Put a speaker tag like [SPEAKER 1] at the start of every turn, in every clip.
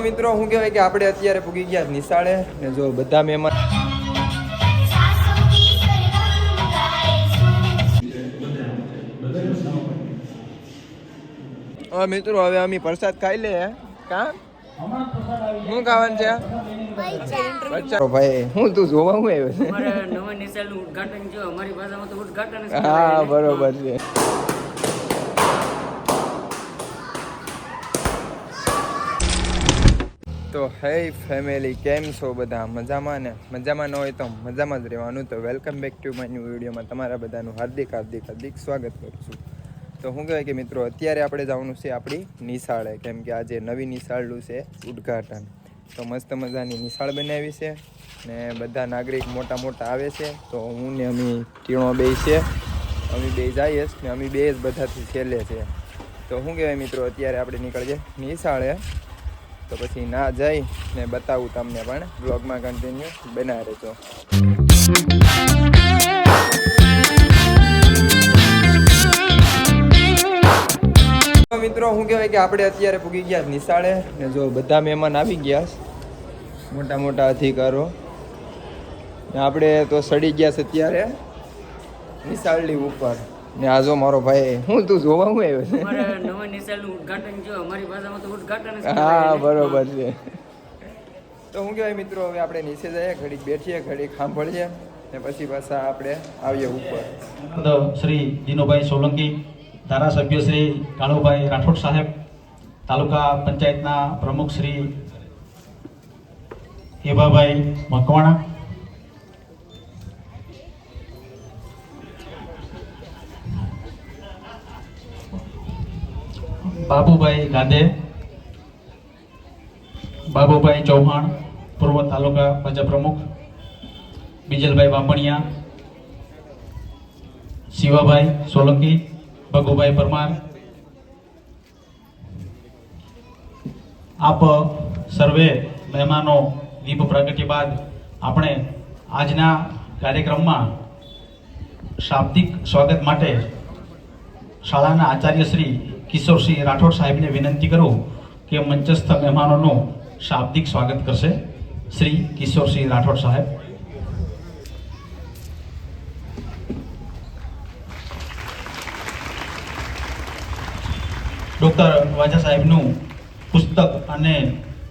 [SPEAKER 1] મિત્રો શું કહેવાય કે આપણે અત્યારે પૂગી ગયા નિશાળે ને જો બધા મહેમાન હવે મિત્રો હવે અમે પ્રસાદ ખાઈ લે કા? શું ખાવાનું છે? ભાઈ હું તું જોવા હું આવ્યો? છે હા બરોબર છે. તો હે ફેમિલી કેમ છો બધા? મજામાં ને? મજામાં ન હોય તો મજામાં જ રહેવાનું. તો welcome back to my new વિડીયોમાં તમારા બધાનું હાર્દિક હાર્દિક હાર્દિક સ્વાગત કરું છું. તો શું કહેવાય કે મિત્રો, અત્યારે આપણે જવાનું છે આપણી નિશાળે, કેમ કે આજે નવી નિશાળનું છે ઉદ્ઘાટન. તો મસ્ત મજાની નિશાળ બનાવી છે ને બધા નાગરિક મોટા મોટા આવે છે. તો હું ને અમી ટીણો બે છે. અમે બે જઈએ ને અમે બે જ બધાથી છેલ્લે છે. તો શું કહેવાય મિત્રો, અત્યારે આપણે નીકળીએ નિશાળે. તો પછી ના જઈ ને બતાવું તમને પણ. બ્લોગમાં કન્ટિન્યુ બના રહેજો. મિત્રો, શું કહેવાય કે આપણે અત્યારે પૂગી ગયા નિશાળે ને જો બધા મહેમાન આવી ગયા મોટા મોટા અધિકારો. ને આપણે તો સડી ગયા છે અત્યારે નિશાળની ઉપર. ને આ જો મારો ભાઈ હું તું જોવા હું આવ્યો છે.
[SPEAKER 2] નવા નિશાળનું ઉદ્ઘાટન જો અમારી ભાષામાં તો ઉદ્ઘાટન
[SPEAKER 1] હા બરોબર છે. તો હું કહેવાય મિત્રો હવે આપણે નીચે જઈએ ઘડીક બેઠીએ ઘડીક સાંભળીએ ને પછી પાછા આપણે આવીએ ઉપર.
[SPEAKER 3] શ્રી દિનુભાઈ સોલંકી ધારાસભ્ય શ્રી કાળુભાઈ રાઠોડ સાહેબ તાલુકા પંચાયતના પ્રમુખ શ્રી હેબાભાઈ મકવાણા બાબુભાઈ ગાંધે, બાબુભાઈ ચૌહાણ, પૂર્વ તાલુકા ભાજપ પ્રમુખ, બીજલભાઈ વાપણિયા શિવાભાઈ સોલંકી, ભગુભાઈ પરમાર, આપ સર્વે મહેમાનો દીપ પ્રાગટ્ય બાદ આપણે આજના કાર્યક્રમમાં શાબ્દિક સ્વાગત માટે શાળાના આચાર્ય શ્રી કિશોરસિંહ રાઠોડ સાહેબને વિનંતી કરું કે મંચસ્થ મહેમાનોનું શાબ્દિક સ્વાગત કરશે શ્રી કિશોરસિંહ રાઠોડ સાહેબ. ડૉક્ટર વાજા સાહેબનું પુસ્તક અને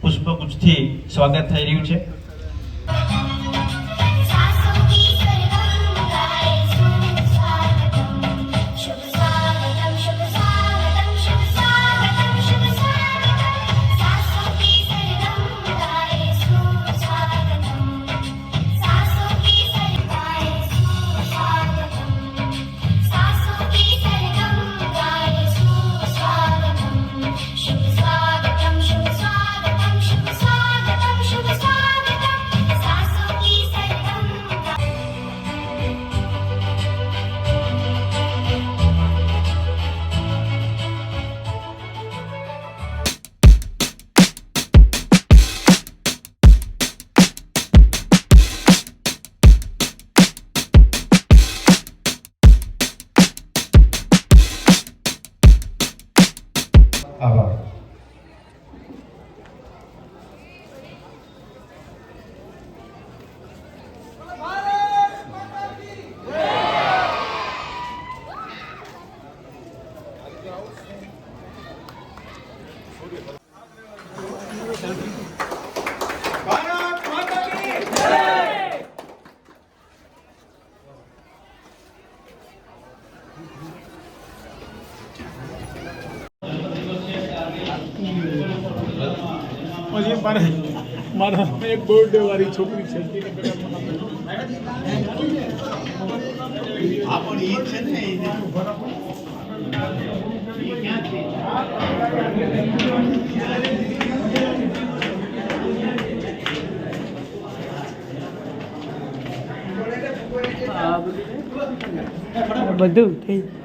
[SPEAKER 3] પુષ્પગુચ્છથી સ્વાગત થઈ રહ્યું છે.
[SPEAKER 4] મારે મારા એક બર્થડે વાળી છોકરી છે
[SPEAKER 2] બધું થઈ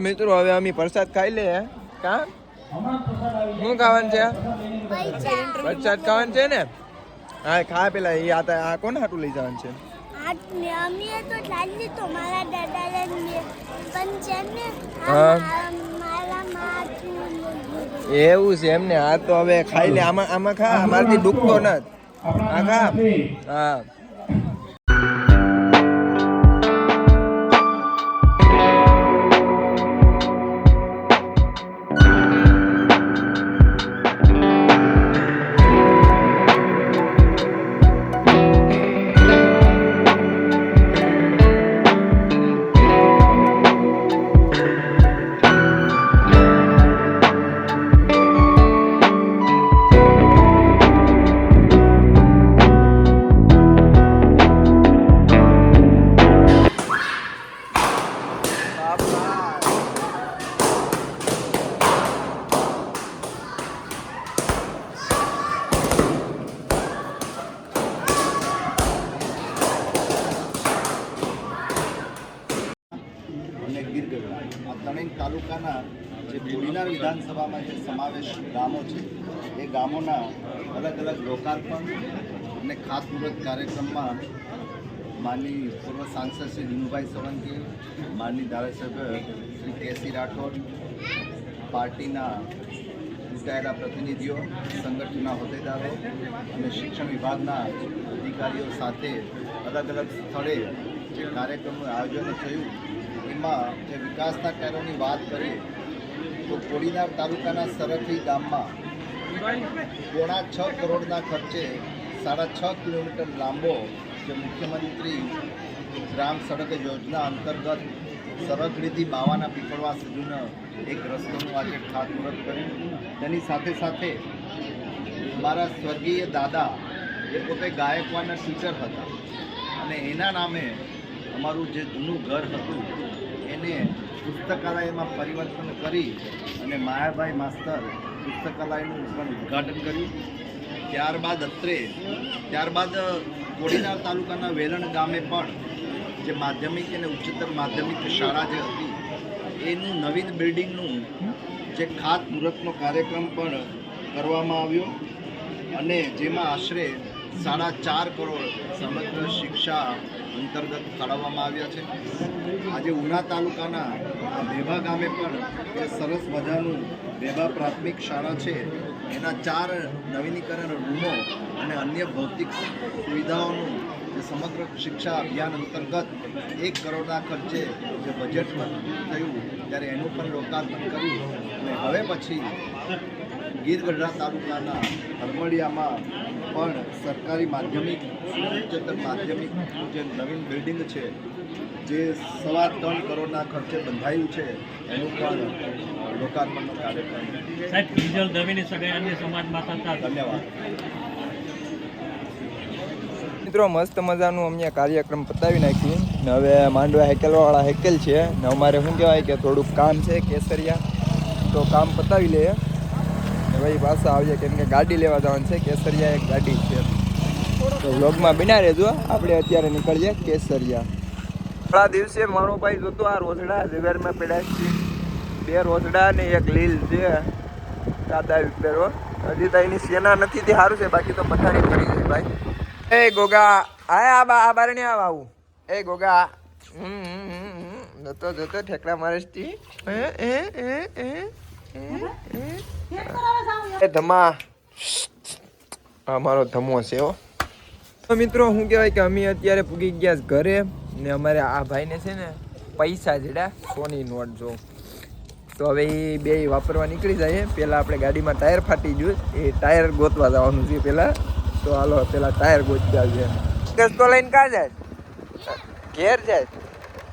[SPEAKER 1] મિત્રો હવે અમે પ્રસાદ ખાઈ લે કા? શું ખાવાનું છે? પ્રસાદ ખાવાનું છે ને? હા ખા પેલા એ આ આ કોને હાટું લઈ જવાનું છે?
[SPEAKER 5] અમે તો ચાલી તો મારા દાદા પણ છે ને.
[SPEAKER 1] એવું છે એમને આ તો હવે ખાઈ લે આમાં આમાં ખા અમારથી ડૂબતો નથી. આ ખા. હા.
[SPEAKER 6] આ ત્રણેય તાલુકાના જે બોડીનાર વિધાનસભામાં જે સમાવેશ ગામો છે, એ ગામોના અલગ અલગ લોકાર્પણ અને ખાતમુહૂર્ત કાર્યક્રમમાં માનની પૂર્વ સાંસદ શ્રી દિનુભાઈ સોલંકી, માનની ધારાસભ્ય શ્રી કેસી રાઠોડ, પાર્ટીના ચૂંટાયેલા પ્રતિનિધિઓ, સંગઠનના હોદ્દેદારો અને શિક્ષણ વિભાગના અધિકારીઓ સાથે અલગ અલગ સ્થળે જે કાર્યક્રમનું આયોજન થયું એમાં જે વિકાસના કાર્યોની વાત કરીએ, તો કોડીનાર તાલુકાના સરખી ગામમાં પોણા છ કરોડના ખર્ચે સાડા છ કિલોમીટર લાંબો જે મુખ્યમંત્રી ગ્રામ સડક યોજના અંતર્ગત સરગડીથી બાવાના પીપળવા સુધીનો એક રસ્તોનું આજે ખાતમુહૂર્ત કર્યું. તેની સાથે સાથે મારા સ્વર્ગીય દાદા એ પોતે ગાયકવાડના ટીચર હતા. અને એના નામે અમારું જે જૂનું ઘર હતું એને પુસ્તકાલયમાં પરિવર્તન કરી અને માયાભાઈ માસ્તર પુસ્તકાલયનું ઉદ્ઘાટન કર્યું. ત્યારબાદ અત્રે, ત્યારબાદ કોડીનાર તાલુકાના વેલણ ગામે પણ જે માધ્યમિક અને ઉચ્ચતર માધ્યમિક શાળા જે હતી, એનું નવીન બિલ્ડિંગનું જે ખાતમુહૂર્તનો કાર્યક્રમ પણ કરવામાં આવ્યો. અને જેમાં આશરે સાડા ચાર કરોડ સમગ્ર શિક્ષા અંતર્ગત ફાળવવામાં આવ્યા છે. આજે ઉના તાલુકાના આ ગામે પણ જે સરસ મજાનું ભેભા પ્રાથમિક શાળા છે. એના ચાર નવીનીકરણ રૂમો અને અન્ય ભૌતિક સુવિધાઓનું જે સમગ્ર શિક્ષા અભિયાન અંતર્ગત એક કરોડના ખર્ચે જે બજેટમાં થયું, ત્યારે એનું પણ લોકાર્પણ કર્યું અને હવે પછી ગીર ગઢડા તાલુકાના હરમડિયામાં પણ સરકારી માધ્યમિક ઉચ્ચતર માધ્યમિકનું જે નવીન બિલ્ડિંગ છે જે સવા ત્રણ કરોડના ખર્ચે બંધાયું છે એનું પણ લોકાર્પણનો કાર્યક્રમ.
[SPEAKER 4] સાહેબ ડીઝલ દવીની સગાઈ અન્ય સમાજમાં થતા.
[SPEAKER 6] ધન્યવાદ.
[SPEAKER 1] મિત્રો મસ્ત મજાનું અમને કાર્યક્રમ પતાવી નાખી ને હવે માંડવા હેકેલવાળા હેકેલ છે. ને અમારે શું કહેવાય કે થોડુંક કામ છે કેસરિયા. તો કામ પતાવી લઈએ. ભાઈ પાછા આવીએ કેમ કે ગાડી લેવા જવાનું છે કેસરિયા એક ગાડી છે. તો વ્લોગમાં બિના રહેજો આપણે અત્યારે નીકળીએ કેસરિયા. થોડા દિવસે મારો ભાઈ જોતો આ રોઝડા જવેરમાં પડ્યા છે. બે રોઝડા ને એક લીલ છે. દાદા પેરો હજી તો એની સેના નથી તે સારું છે બાકી તો પથારી પડી છે ભાઈ. એ ગોગા આ આ બારણે આવ આવું. એ ગોગા હમ, હમ, હમ, જોતો જતો ઠેકડા મારે હે એ એ એ એ ધમા. અમારો મારો ધમો છે, હો. મિત્રો શું કહેવાય કે અમે અત્યારે પૂગી ગયા ઘરે ને અમારે આ ભાઈને છે ને પૈસા જેડા સોની નોટ જો. તો હવે એ બે વાપરવા નીકળી જાય. પહેલાં આપણે ગાડીમાં ટાયર ફાટી ગયું એ ટાયર ગોતવા જવાનું છે પહેલાં તો હાલો પહેલાં ટાયર ગોતવા છે તો લઈને કા જાય? ઘેર જાય.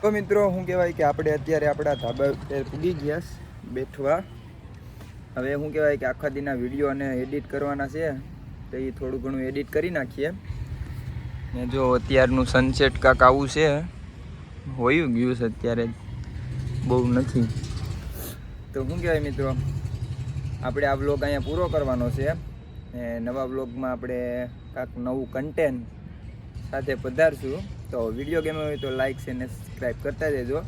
[SPEAKER 1] તો મિત્રો શું કહેવાય કે આપણે અત્યારે આપણા ધાબા પૂગી ગયા બેઠવા. હવે શું કહેવાય કે આખા દિના વીડિયો અને એડિટ કરવાના છે, તો એ થોડું ઘણું એડિટ કરી નાખીએ. ને જો અત્યારનું સનસેટ કાંક આવું છે, હોયું ગયું છે અત્યારે બહુ નથી. તો શું કહેવાય મિત્રો, આપણે આ બ્લોગ અહીંયા પૂરો કરવાનો છે, ને નવા બ્લોગમાં આપણે કાંક નવું કન્ટેન્ટ સાથે પધારશું. તો વીડિયો ગેમ હોય તો લાઈક છે ને સબસ્ક્રાઈબ કરતા જજો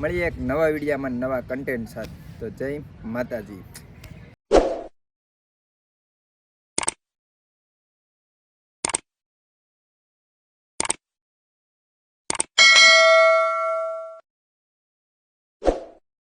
[SPEAKER 1] મળીએ એક નવા વિડીયામાં નવા કન્ટેન્ટ સાથે. તો જય માતાજી.